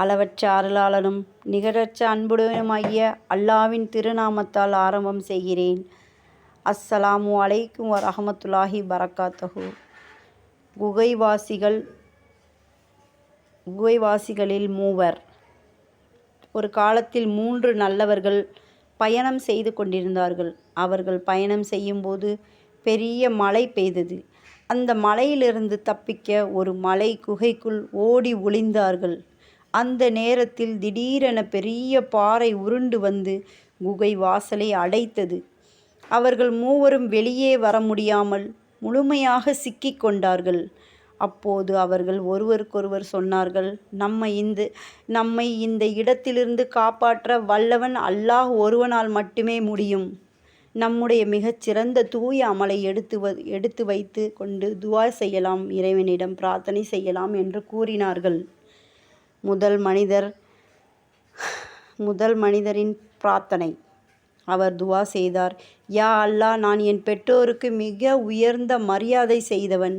அளவற்ற அருளாளனும் நிகரற்ற அன்புடனுமாகிய அல்லாவின் திருநாமத்தால் ஆரம்பம் செய்கிறேன். அஸ்ஸலாமு அலைக்கும் வரஹமத்துல்லாஹி பரக்காத்தஹு குகைவாசிகள் குகைவாசிகளில் மூவர். ஒரு காலத்தில் மூன்று நல்லவர்கள் பயணம் செய்து கொண்டிருந்தார்கள். அவர்கள் பயணம் செய்யும்போது பெரிய மழை பெய்தது. அந்த மலையிலிருந்து தப்பிக்க ஒரு மலை குகைக்குள் ஓடி ஒளிந்தார்கள். அந்த நேரத்தில் திடீரென பெரிய பாறை உருண்டு வந்து குகை வாசலை அடைத்தது. அவர்கள் மூவரும் வெளியே வர முடியாமல் முழுமையாக சிக்கிக் கொண்டார்கள். அப்போது அவர்கள் ஒருவருக்கொருவர் சொன்னார்கள் நம்மை இந்த நம்மை இந்த இடத்திலிருந்து காப்பாற்ற வல்லவன் அல்லாஹ் ஒருவனால் மட்டுமே முடியும். நம்முடைய மிகச்சிறந்த தூய அமலை எடுத்து வ எடுத்து வைத்து கொண்டு துவா செய்யலாம் இறைவனிடம் பிரார்த்தனை செய்யலாம் என்று கூறினார்கள். முதல் மனிதர் முதல் மனிதரின் பிரார்த்தனை. அவர் துவா செய்தார் யா அல்லாஹ் நான் என் பெற்றோருக்கு மிக உயர்ந்த மரியாதை செய்தவன்.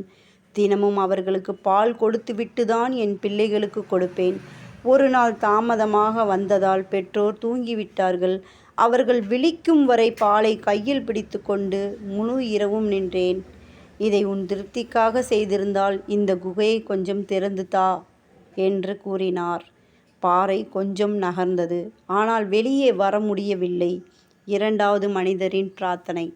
தினமும் அவர்களுக்கு பால் கொடுத்துவிட்டு தான் என் பிள்ளைகளுக்கு கொடுப்பேன். ஒரு நாள் தாமதமாக வந்ததால் பெற்றோர் தூங்கிவிட்டார்கள். அவர்கள் விழிக்கும் வரை பாலை கையில் பிடித்து கொண்டு முழு இரவும் நின்றேன். இதை உன் திருப்திக்காக செய்திருந்தால் இந்த குகையை கொஞ்சம் திறந்து தா. என்று கூறினார். பாறை கொஞ்சம் நகர்ந்தது. ஆனால் வெளியே வர முடியவில்லை. இரண்டாவது மனிதரின் பிரார்த்தனை.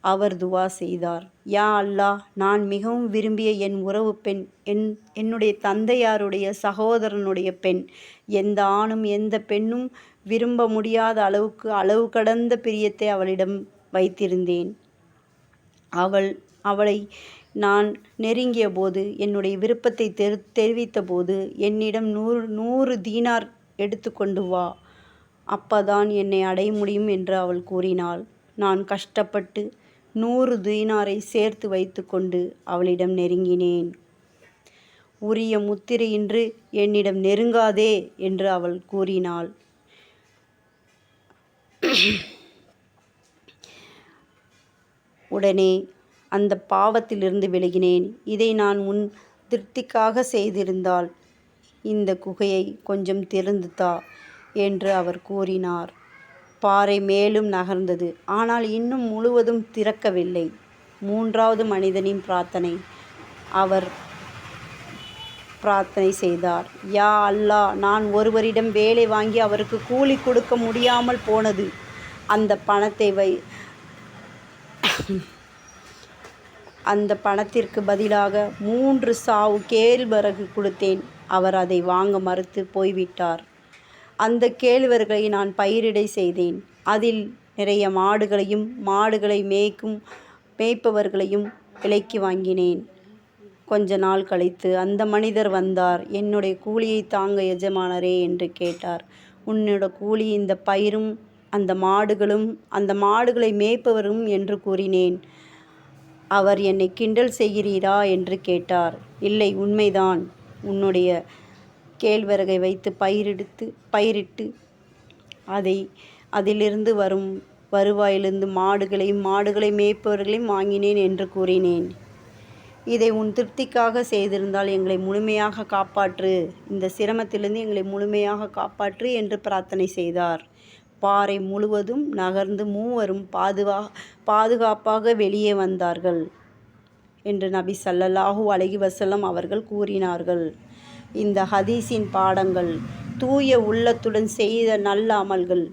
அவர் துவா செய்தார். யா அல்லாஹ் நான் மிகவும் விரும்பிய என் உறவு பெண் என் என்னுடைய தந்தையாருடைய சகோதரனுடைய பெண். எந்த ஆணும் எந்த பெண்ணும் விரும்ப முடியாத அளவுக்கு அளவு கடந்த பிரியத்தை அவளிடம் வைத்திருந்தேன். அவள் அவளை நான் நெருங்கிய போது என்னுடைய விருப்பத்தை தெரு தெரிவித்த போது என்னிடம் நூறு நூறு தீனார் எடுத்துக்கொண்டு வா. அப்பதான் என்னை அடைய முடியும் என்று அவள் கூறினாள். நான் கஷ்டப்பட்டு நூறு தீனாரை சேர்த்து வைத்துக்கொண்டு அவளிடம் நெருங்கினேன். உரிய முத்திரையின்றி என்னிடம் நெருங்காதே என்று அவள் கூறினாள். உடனே அந்த பாவத்திலிருந்து விலகினேன். இதை நான் உன் திருப்திக்காக செய்திருந்தால் இந்த குகையை கொஞ்சம் திறந்து தா என்று அவர் கூறினார். பாறை மேலும் நகர்ந்தது. ஆனால் இன்னும் முழுவதும் திறக்கவில்லை. மூன்றாவது மனிதனின் பிரார்த்தனை. அவர் பிரார்த்தனை செய்தார். யா அல்லாஹ் நான் ஒருவரிடம் வேலை வாங்கி அவருக்கு கூலி கொடுக்க முடியாமல் போனது. அந்த பணத்தை வை அந்த பணத்திற்கு பதிலாக மூன்று சாவு கேழ்வரகு கொடுத்தேன். அவர் அதை வாங்க மறுத்து போய்விட்டார். அந்த கேழ்வர்களை நான் பயிரிடை செய்தேன். அதில் நிறைய மாடுகளையும் மாடுகளை மேய்க்கும் மேய்ப்பவர்களையும் விலைக்கு வாங்கினேன். கொஞ்ச நாள் கழித்து அந்த மனிதர் வந்தார். என்னுடைய கூலியை தாங்க எஜமானரே என்று கேட்டார். உன்னோட கூலி இந்த பயிரும் அந்த மாடுகளும் அந்த மாடுகளை மேய்ப்பவரும் என்று கூறினேன். அவர் என்னை கிண்டல் செய்கிறீரா என்று கேட்டார். இல்லை உண்மைதான். உன்னுடைய கேழ்வரகை வைத்து பயிரெடுத்து பயிரிட்டு அதை அதிலிருந்து வரும் வருவாயிலிருந்து மாடுகளையும் மாடுகளை மேய்ப்பவர்களையும் வாங்கினேன் என்று கூறினேன். இதை உன் திருப்திக்காக செய்திருந்தால் எங்களை முழுமையாக காப்பாற்று. இந்த சிரமத்திலிருந்து எங்களை முழுமையாக காப்பாற்று என்று பிரார்த்தனை செய்தார். பாறை முழுவதும் நகர்ந்து மூவரும் பாதுகா பாதுகாப்பாக வெளியே வந்தார்கள் என்று நபி சல்லல்லாஹூ அலகி வசல்லம் அவர்கள் கூறினார்கள். இந்த ஹதீஸின் பாடங்கள் தூய உள்ளத்துடன் செய்த நல்ல அமல்கள்.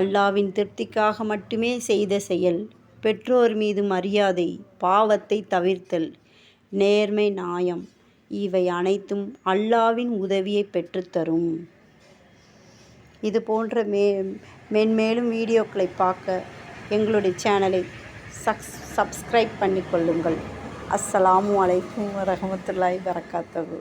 அல்லாவின் திருப்திக்காக மட்டுமே செய்த செயல். பெற்றோர் மீது மரியாதை பாவத்தை தவிர்த்தல் நேர்மை நாயம் இவை அனைத்தும் அல்லாவின் உதவியை பெற்றுத்தரும் இது போன்ற மே மென்மேலும் வீடியோக்களை பார்க்க எங்களுடைய சேனலை சக்ஸ் சப்ஸ்கிரைப் பண்ணிக்கொள்ளுங்கள். அஸ்ஸலாமு அலைக்கும் வரமத்துல்லாய் வரகாத்தகு